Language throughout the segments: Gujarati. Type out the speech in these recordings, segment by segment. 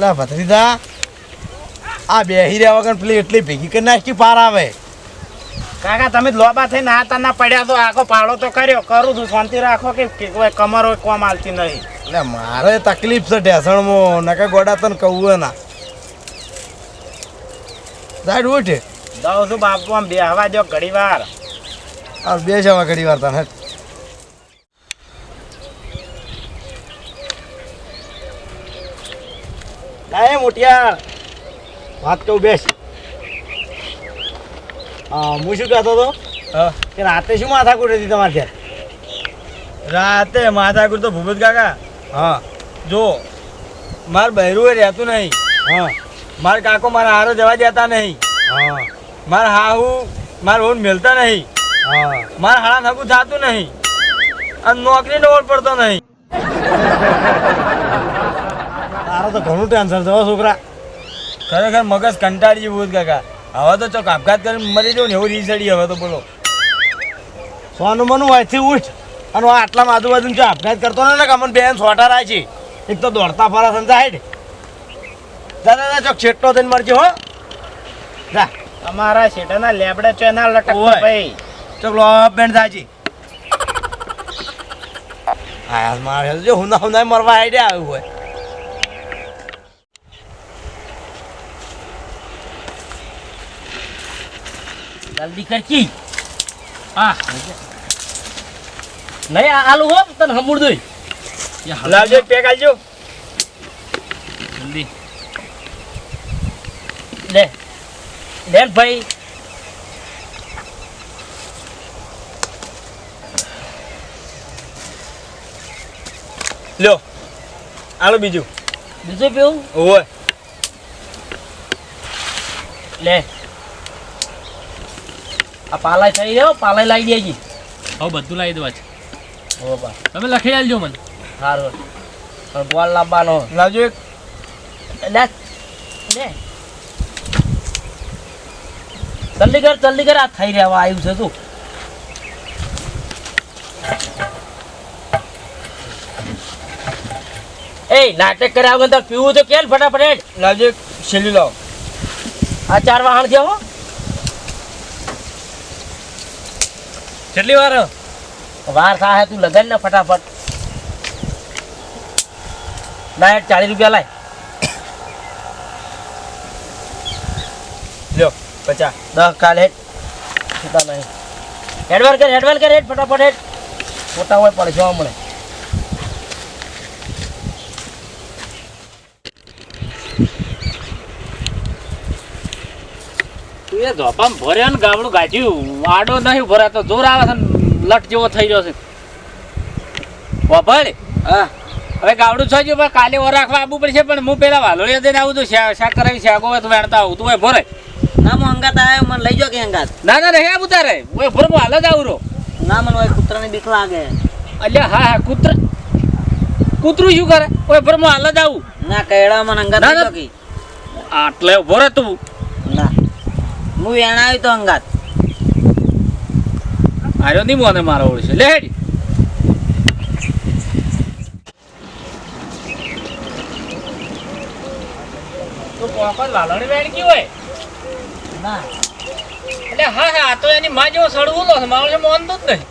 લા ભત્રીદા આ બેહી રહ્યા વગર પેલી એટલી ભેગી કરી નાખી પાર આવે. કાકા તમે લોબા થઈને હાથ ના પડ્યા તો આખો પાડો તો કર્યો. કરું છું શાંતિ રાખો કે કોઈ કમર હોય કોમ આલતી નહીં. એટલે મારે તકલીફ છે ઢેસણમાં. નકા ગોડા તને કહું ના. સાઈડ ઉઠે. દઉં છું બાપુ આમ બે હવા દો ઘડી વાર આ બે જવા ઘડી વાર તને લાય મોટિયાર. વાત કહું બેસ. હા શું કહેતો હતો? કે રાતે શું માથાકૂટ હતી તમારે ઘેર રાતે માથાકુર તો ભૂપત કાકા. હા. જો માર બહેરું એ રહેતું નહીં. હા. માર કાકો મારા હારો જવા દેતા નહીં. હા. માર હાહુ માર ઓન મેલતા નહીં. હા. માર હાળા નગું થતું નહીં. અને નોકરી ડોળ પડતો નહીં. તારે તો ઘણું ટેન્શન છે હો છોકરા. ખરેખર મગજ કંટાળી જેવું કાકા. હવે તો ચોક આપઘાત કરીને મરી જવું ને એવું રીસડી હવે તો બોલો. સોનું મનું અહીંથી ઉઠ. અને આટલા આજુબાજુ જો આપઘાત કરતો ને કે અમને બેન સોટા રાય છે. એક તો દોડતા ફરા સંજા હેડ. દાદા ના ચોક છેટો થઈને મરજો હો. જા. તમારા શેઠાના લેબડા ચોના લટક ભાઈ. ચોક લો બેન જાજી. હા મારે જો હુના હુના મરવા આઈડિયા આવ્યું હોય. જલ્દી કરકી. હા નહીં આલુ હો તને હમુડ દોઈ. લાવજો પેક આલજો. જલ્દી. લે. લે ભાઈ. લ્યો આલો બીજું. બીજું પીવું? ઓય લે. આ પાલા થઈ રહ્યો પાલા લાવી દેજી. હવે બધું લાવી દેવા છે. હો બા તમે લખી આલજો મને. સારું પણ ગોળ લાવવાનો. લાવજો એક. લે. લે. જલ્દી કર જલ્દી કર આ થઈ રહ્યા આવ્યું છે તું. એ નાટક કર્યા વગર પીવું તો કેલ ફટાફટ. લાવજો છેલ્લું લાવો. આ ચાર વાહણ છે હો. કેટલી વાર? વાર થાય તું લગાડ ને ફટાફટ. લાય, ચાલીસ રૂપિયા લાય. લ્યો, પચાસ. દસ કાલ હેડ છૂટા નહીં. હેડવાલ કર હેડવાલ કર હેડ ફટાફટ હેડ ખોટા હોય, પડે, જોવા એ ધોપામાં ભર્યો ને ગામડું ગાજ્યું. આડો નહીં ભરાતો જોર આવે છે લટ જેવો થઈ રહ્યો છે. વાપર હા. હવે ગાવડું છો ગયું પણ કાલે ઓર રાખવા આવવું પડશે પણ હું પેલા વાલોડિયા જઈને આવું છું શાક કરાવી શાકો હોય તો વેણતા આવું તું હોય ભરે. ના હું અંગાત આવ્યો મને લઈ જાઓ કે અંગાત? ના ના રહે આવું તારે. ઓય ભર હું હાલ જ આવું રો ના મને હોય કૂતરાની બીક લાગે. અલ્યા હા હા કૂતર. કૂતરું શું કરે? ઓય ભર હું હાલ જ આવું. ના કહેડા મને અંગાત. આટલે ભરે તું. હું એણ આવ્યો તો અંગાત. આર્યો નહીં મને મારો ઓળશે. લે હેડી. તું વાલોડી વેણકી હોય. ના. એટલે હા હા આ તો એની માં જેવો સડવું લો મારો છે મોનતું જ નહીં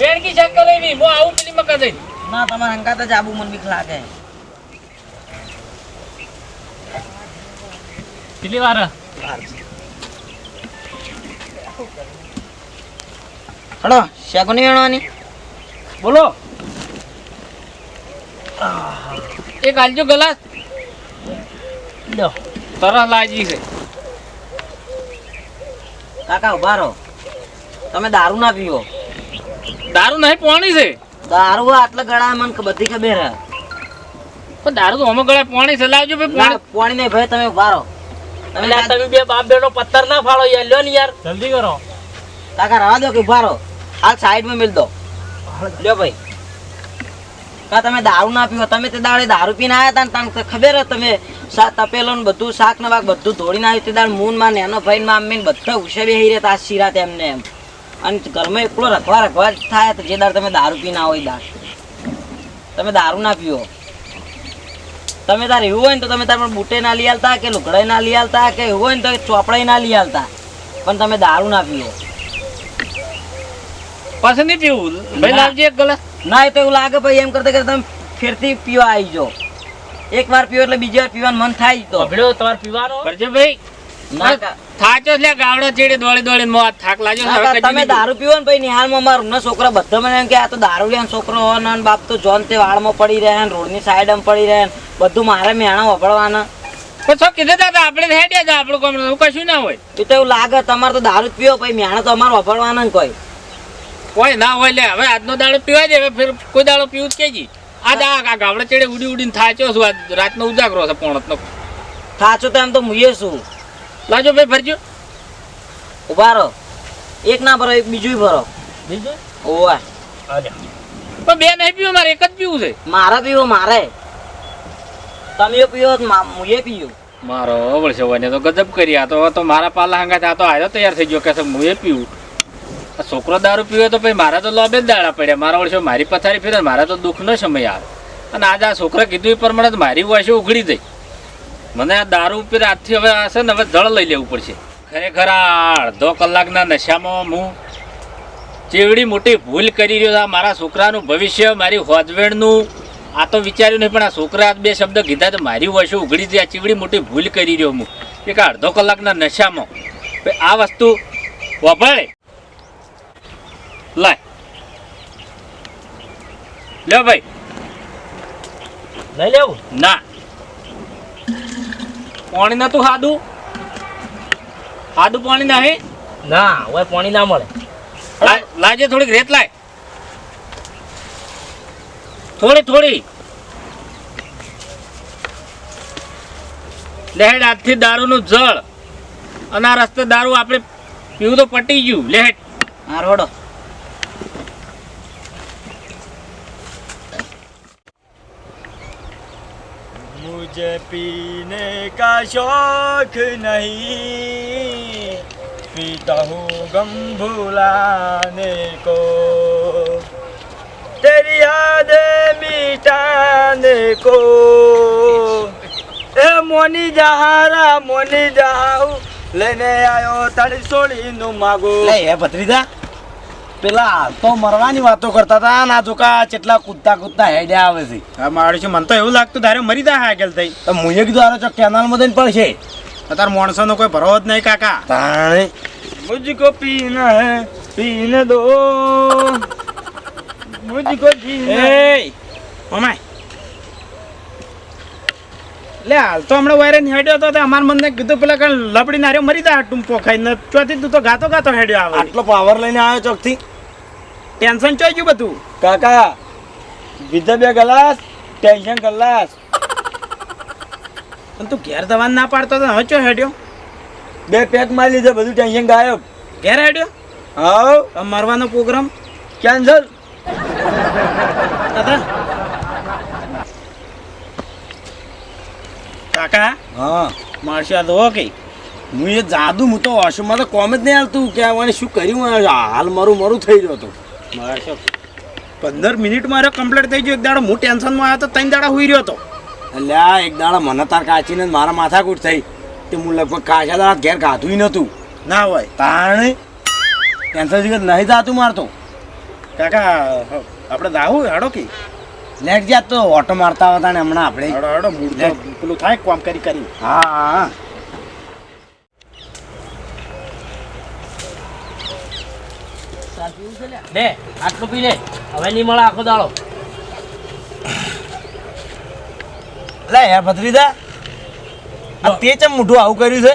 વેણકી શાક કરે નહીં હું આવું પેલી મકા દઈ ના તમારે અંગાત જ આબુ મન બીક લાગે. કેટલી વાર. હલો નહીં વેણવાની? બોલો. એક હાલજો ગલાસ. લો તરસ લાગી છે. કાકા ઊભા રહો. તમે દારૂ ના પીવો. દારૂ નહીં પોણી છે. દારૂ આટલા ગળા મને બધી ખબર હે દારૂ તો અમુક ગળા પોણી છે. લાવજો ભાઈ પોણી નહીં ભાઈ તમે ઊભા રહો. એટલે તમે બે બાપ બેનો પથ્થર ના ફાળો યાર લ્યો ને યાર. જલ્દી કરો. કાકા રવા દો કે ઊભા રહો. સાઈડ સાઈડમાં મિલ દો. લ્યો ભાઈ. કા તમે દારૂ ના પીવો. તમે તે દાડે દારૂ પીને આવ્યા હતા ને તમને ખબર તમે તપેલો ને બધું શાક ને બાક બધું ધોડીને આવ્યું તે દાડ મૂનમાં નેનો ભાઈ માં અમ્મી ને બધા ઉછે બેહી રહેતા આ શીરા તેમને એમ. અને ઘરમાં એકલો રખવા રખવા જ થાય તો જે દાડ તમે દારૂ પીના હોય દાડ. તમે દારૂ ના પીવો. તમે તાર એવું હોય ને તો તમે તાર બુટે બૂટે ના લઈ આલતા કે લુગડાઈ ના લઈ આલતા કે એવું હોય ને તો ચોપડાઈ ના લઈ આલતા. પણ તમે દારૂ ના પીવો પછી નહીં પીવું ભાઈ ના. લાવજે એક ગલાસ ના એ તો એવું લાગે ભાઈ એમ કરતા કે તમે ફેરથી પીવા આવી જાઓ. એક વાર પીવો એટલે બીજી વાર પીવાનું મન થાય તો. ભભડ્યો તમારે પીવાનો? કરજે ભાઈ. થાચો એટલે ગાવડો ચેડે દોડી દોડીને મો થાક લાગ્યો ના હવે કા, કદી તમે દારૂ પીવો ને ભાઈ મારા રૂમના છોકરા બધા મને એમ કે આ તો દારૂ લે છોકરો હોય બાપ તો જોન તે વાળમાં પડી રહે ને સાઈડ સાઈડમાં પડી રહે ને. બધું મારે મેણા વપડવાના. શું કીધું તા આપણે તો હેડ્યા હતા આપણું કોમ. એવું કશું ના હોય. એ તો એવું લાગે તમારે તો દારૂ જ પીવો પછી મેણા તો અમારે વપડવાના કોઈ. કોઈ ના હોય લે હવે આજનો દાડો પીવા દે હવે ફેર કોઈ દાડો પીવું જ કેજી. આ દા આ ગાવડે ચડે ઉડી ઉડીને થાચો છું આજ રાતનો ઉજાગરો છે પોણતનો. થાચો તો એમ તો મુએ છું. લાજો ભાઈ ભરજો ઊભા રહો. એક ના ભરો એક બીજું ભરો. બીજું? ઓવા પણ બે નહીં પીવું મારે એક જ પીવું છે. મારે પીવો મારે. તમે મા- મુએ પીયો મારો વળશે હોય તો ગજબ કરી આ તો તો મારા પાલા હંગાત આ તો આવ્યો તૈયાર થઈ ગયો કે હું એ પીવું આ છોકરો દારૂ પીવે તો પછી મારા તો લોબે જ દાડા પડ્યા. મારા વળશે મારી પથારી ફેરે મારા તો દુઃખનો સમય આવે. અને આજે આ છોકરા કીધું એ પ્રમાણે મારી વાશે ઉઘડી જઈ. મને આ દારૂ ઉપર આજથી હવે હશે ને હવે જળ લઈ લેવું પડશે. ખરેખર આ અડધો કલાકના નશામાં હું ચેવડી મોટી ભૂલ કરી રહ્યો. આ મારા છોકરાનું ભવિષ્ય, મારી હોજવેણનું આ તો વિચાર્યું નહીં પણ આ છોકરા આ બે શબ્દ કીધા તો મારી વશો ઉઘડી જાય ચીવડી મોટી ભૂલ કરી રહ્યો હું. એક અડધો કલાકના નશામાં. આ વસ્તુ વભાળે લાય. લે ભાઈ. લઈ લેવું? ના. પાણી નતું ખાધું? સાદું પાણી નહીં? ના હવે પાણી ના મળે. લાય- થોડીક રેત લાય. થોડી થોડી લેહેડ આજથી દારૂનું જળ અને આ રસ્તે દારૂ આપણે પીવું તો પટી ગયું લેહેડ હા રોડો मुझे पीने का शौक नहीं पीता हूँ गम भुलाने को तेरी याद मिटाने को ए मोनी जहारा मोनी जहाऊ લઈને આવ્યો તારી સોળીનું માગો લે હે ભત્રીજા પેલા તો મરવાની વાતો કરતા હતા ના જોકા કેટલા કૂદતા કૂદતા હેડ્યા આવે છે આ મારું છે મને તો એવું લાગતું તારે મરી જાય આગળ થઈ તો મુએ કીધું આરો ચોક કેનાલમાં જઈને પડશે અત્યારે માણસોનો કોઈ ભરો જ નહીં કાકા તાણે मुझको पीना है पीने दो લે હાલ તો હમણાં વાયરન હેડ્યો હતો તે અમાર મને કીધું પેલા કઈ લપડી નાર્યો મરી જાય ટૂંપો ખાઈને. ચોથી તું તો ગાતો ગાતો હેડ્યો આવે. આટલો પાવર લઈને આવ્યો ચોકથી. ટેન્શન ચોઈ ગયું બધું? કાકા બીજા બે ગલાસ ટેન્શન ગલાસ. પણ તું ઘેર દવા ના પાડતો તો હવે ચો હેડ્યો? બે પેક મારી લીધો બધું ટેન્શન ગાયબ. ઘેર હેડ્યો? હાવ મરવાનો પ્રોગ્રામ કેન્સલ દાદા. કાકા હા. મારશે આ તો કઈ? હું એ જાદુ હું તો વોશરૂમમાં તો કોમ જ નહીં આવતું કે મને શું કર્યું? હાલ મારું મારું થઈ રહ્યું હતો. મારશે. પંદર મિનિટ મારો કમ્પ્લીટ થઈ ગયો. એક દાડો હું ટેન્શનમાં આવ્યો તો ત્રણ દાડા હોઈ રહ્યો હતો એટલે આ એક દાડા મને તાર કાચીને મારા માથાકૂટ થઈ. તે હું લગભગ કાચા દાડા ઘેર ખાધું નહોતું. ના હોય. તાણે ટેન્શન નહીં જાતું મારતો. કાકા આપણે દાવું હેડો કે. લેટ જા તો ઓટો મારતા હતા ને હમણાં આપણે. હેડો હેડો મૂળ તો પેલું થાય કામ કરી કરી. હા. હા બે આટલું પી લે. હવે નહીં મળે આખો દાડો. લે યાર ભત્રીદા આ તે ચમ મોઢું આવું કર્યું છે?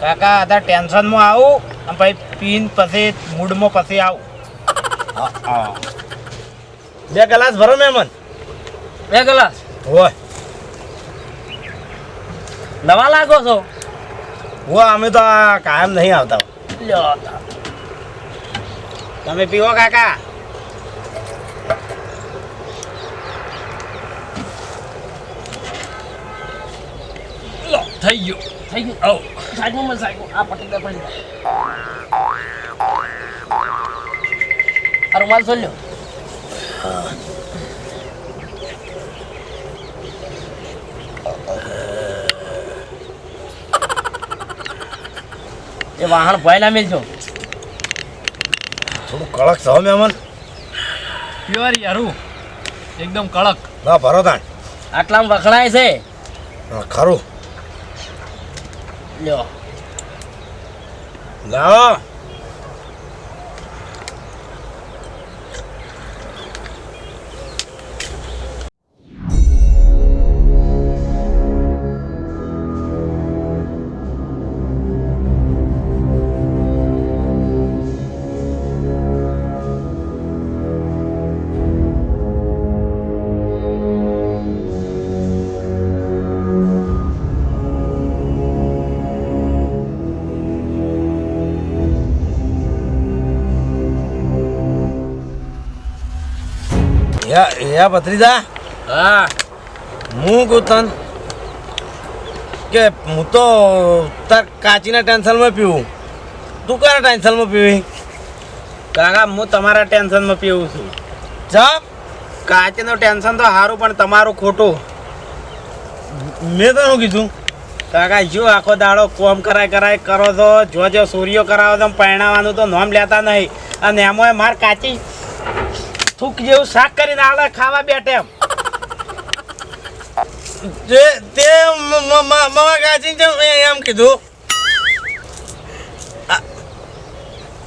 કાકા અત્યારે ટેન્શનમાં આવું અને પછી પીન પછી મૂડમાં પછી આવું. બે ગ્લાસ ભરો મહેમાન. બે ગ્લાસ? હોય નવા લાગો છો? હો અમે તો આ કાયમ નહીં આવતા. તમે પીવો કાકા. થઈ ગયું થઈ ગયું. આવ સાઈડમાં મને સાઈડમાં. આ પટેલ પડી દે. આ રૂમાલ છોલ્યો એ વાહન ભય ના મેલજો. થોડું કડક થો મેમન પ્યોર યારું. એકદમ કડક. ના ભરો તાણ. આટલામ વખણાય છે. ખરું. લ્યો. લાવો. યા ભત્રીજા. હા. હું કહું તન કે હું તો તાર કાચીના ટેન્શનમાં પીવું. તું કયા ટેન્શનમાં પીવી? કાકા હું તમારા ટેન્શનમાં પીવું છું. જા. કાચીનું ટેન્શન તો સારું પણ તમારું ખોટું. મેં તો શું કીધું? કાકા જો આખો દાડો કોમ કરાય કરાય કરો છો જો જો સૂર્યો કરાવો તો પરણાવવાનું તો નોમ લેતા નહીં. અને એમાં માર કાચી થૂક જેવું શાક કરીને આલે ખાવા બેઠે એમ. તે તે મામા કાચી એમ કીધું.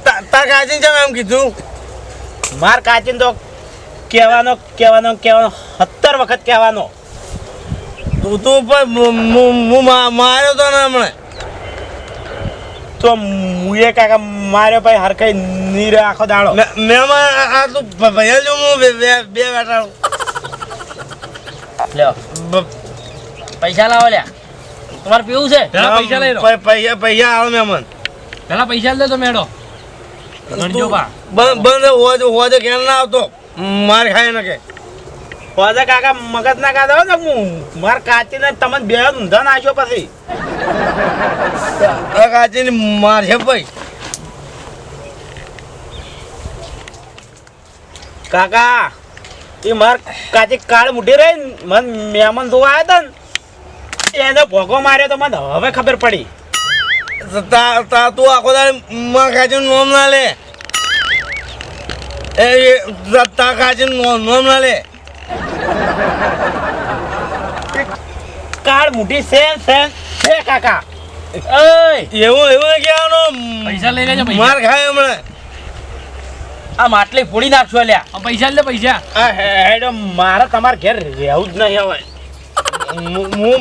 તાર કાચી છે એમ કીધું. માર કાચીને તો કહેવાનો કહેવાનો કહેવાનો, સત્તર વખત કહેવાનો. તું તું પણ માર્યો તો ને હમણે. તો મુએ કાકા મારે ભાઈ હરખાઈ નીરે આખો દાડો. મેં મેં આ તું ભૈયા જો હું બે બે- બે લ્યો. પૈસા લાવો લ્યા. તમારે પીવું છે? પેલા પૈસા લઈ લો. પૈસા પૈસા આવે મહેમાન. પેલા પૈસા લે તો મેડો. ગણજો બા. બંધ બંધ હોજો હોજો ઘેર ના આવતો. માર ખાય ન કે. હોજે કાકા મગજ ના કાઢો ને હું. માર કાચીને તમને બે ઊંધા નાખ્યો પછી. કાચી માર ભાઈ. કાકા એ માર કાચી કાળ મુઠી રહી મન મહેમાન જોવા આવ્યા હતા ને એને ભોગો માર્યો તો મને હવે ખબર પડી. તા આખો તારે માં કાચી નોમ ના લે. એ તા- તા કાચી નોમ નોમ ના લે. કાળ મુઠી સેન સેન છે કાકા. એય. એવું એવું ક્યાં પૈસા લઈ લેજો પૈસા. માર ખાય હમણાં. આ માટલી ફોડી નાખશો અલ્યા. આ પૈસા લે પૈસા. હેડો મારે તમારે ઘેર રહેવું જ નહીં હવે. હું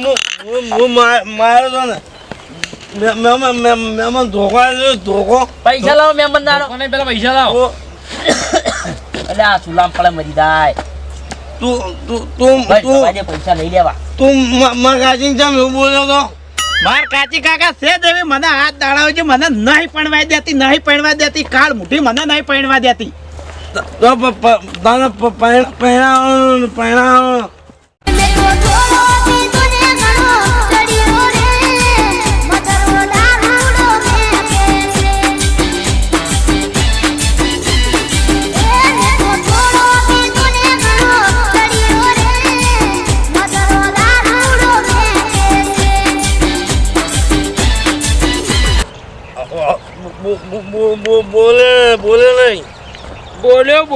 હું માર- તો ને મહેમાન મહેમાન ધોકો ધોકો. પૈસા લાવો મેમન દાડો. કોને પેલા પૈસા લાવો. એટલે આ સુલામ પડે મરી જાય. તું તું તું પૈસા લઈ લેવા. તું મા- માર એવું બોલ્યો તો? માર કાચી કાકા છે દેવી મને હાથ દાડાવે છે, મને નહીં પડવા દેતી, નહીં પડવા દેતી. કાળ મુઠી મને નહીં પડવા દેતી. તો પહેણા પ-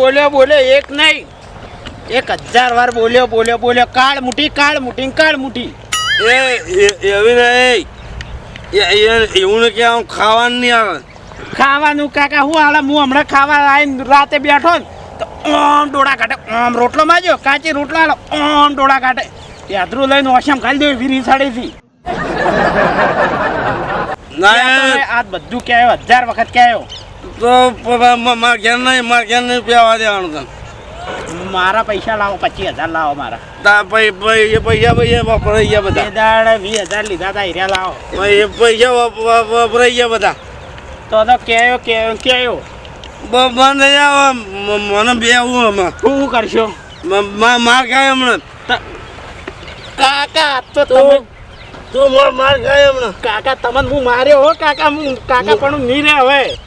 બોલ્યો બોલ્યો એક નહીં. એક હજાર વાર બોલ્યો બોલ્યો બોલ્યો. કાળ મુઠી કાળ મુઠી કાળ મુઠી એ એવું એવી નહીં. એવું ને કે આમ ખાવાનું નહીં આવે. ખાવાનું કાકા હું હાલે હું હમણાં ખાવા આવીને રાતે બેઠો ને તો ઓમ ડોળા કાઢે ઓમ રોટલો માર્યો કાચી રોટલો હાલો ઓમ ડોળા કાઢે. યાદરું લઈને ઓછામ ખાલી દે વીરી સાડીથી. ના આ બધું કહેવાય હજાર વખત કહેવાયો. તો મારા ઘેર નહીં મારા ઘેર નહીં પીવા દેવાનું તને. મારા પૈસા લાવો પચીસ હજાર લાવો મારા. તા પૈસા પૈસા વપરાઈ ગયા બધા. દાડ વીસ હજાર લીધા તા હીરા લાવો. એ પૈસા વપ- વપ- વપરાઈ ગયા બધા. તો તો કેયો કેયો કેયો? બંધ થઈ જાવ મને બે હું આમાં. શું કરશો? મા- માર ખાય હમણાં. કાકા તો તું તમે તું માર ખાય હમણાં. કાકા તમને હું માર્યો હો કાકા હું કાકા પણ નહીં રે હવે.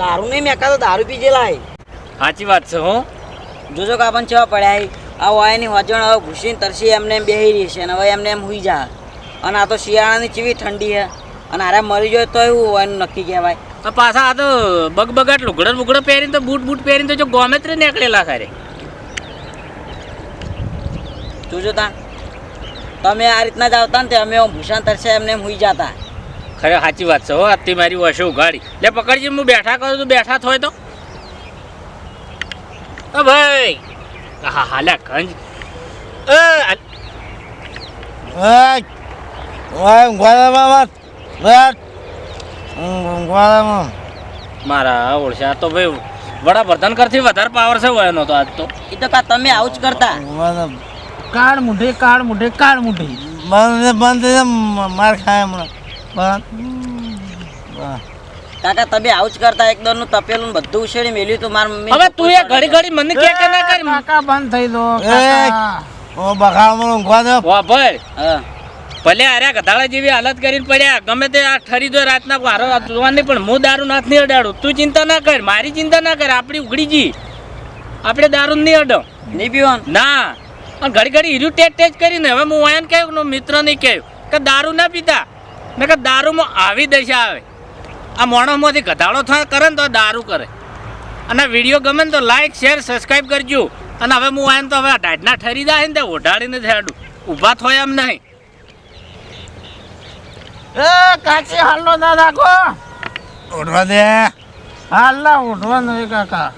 દારૂ નહીં મેકા તો દારૂ પી લાય સાચી વાત છે હું. જોજો કે આપણને ચેવા પડ્યા આ વાયની વજણ હવે ઘૂસીને તરસી એમને એમ બેહી રહી છે અને હવે એમને એમ હુઈ જા. અને આ તો શિયાળાની ચીવી ઠંડી છે અને આરે મરી જાય તો એવું એનું નક્કી કહેવાય. તો પાછા આ તો બગબગાટ લુગડ લુગડો પહેરીને તો બૂટ બૂટ પહેરીને તો જો ગોમેત્રે નીકળેલા સારે જોજો તા તમે આ રીતના જ આવતા ને તે અમે ભૂષણ તરસે એમને એમ હુઈ જતા. ખરે સાચી વાત છે હો આજથી મારી વશે ઉઘાડી. લે પકડજી હું બેઠા કરું તું બેઠા થોય તો. ઓ ભાઈ. હા હા લે mà. મારા ઓળશા તો ભાઈ વડાપ્રધાન કરતી વધારે પાવર છે એનો તો આજ તો. એ તો કા તમે આવું જ કરતા. કાળ મુઢે કાળ મુઢે કાળ મુઢે. બંધ બંધ માર ખાય હમણાં. કાકા તમે આવું જ કરતા એકદમનું તપેલું બધું ઉછેડી મેલ્યું તું મારા મમ્મી હવે તું એ ઘડી ઘડી મને કે કે ના કરી? કાકા બંધ થઈ દો ઓ ઓ બખાડમાં ઊંઘવા દો. વા ભાઈ. હા. ભલે આર્યા ગધાડા જેવી હાલત કરીને પડ્યા ગમે તે આ ઠરી દો રાતના વારો જોવાની પણ હું દારૂ નાથ નહીં અડાડું. તું ચિંતા ના કર મારી ચિંતા ના કર આપણી ઉઘડી જી. આપણે દારૂ નહીં અડો. નહીં પીવાનું? ના. અને ઘડી ઘડી હીરું ટેચ ટેચ કરીને હવે હું વાયન કહ્યું મિત્ર નહીં કહ્યું કે દારૂ ના પીતા. મેં કે દારૂમાં આવી દશા આવે. આ માણસમાંથી ઘટાડો થાય કરે ને તો દારૂ કરે. અને વીડિયો ગમે ને તો લાઈક શેર સબસ્ક્રાઈબ કરજો. અને હવે હું આવીને તો હવે ઢાઢના ઠરી જાય ને તે ઓઢાડીને થયાડું ઊભા થોય એમ નહીં. એ કાચી હાલો ના નાખો ઉઠવા દે. હાલા ઉઠવા નહીં કાકા.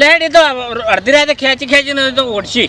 લેડી તો અડધી રાતે ખેંચી ખેંચીને તો ઓઢશી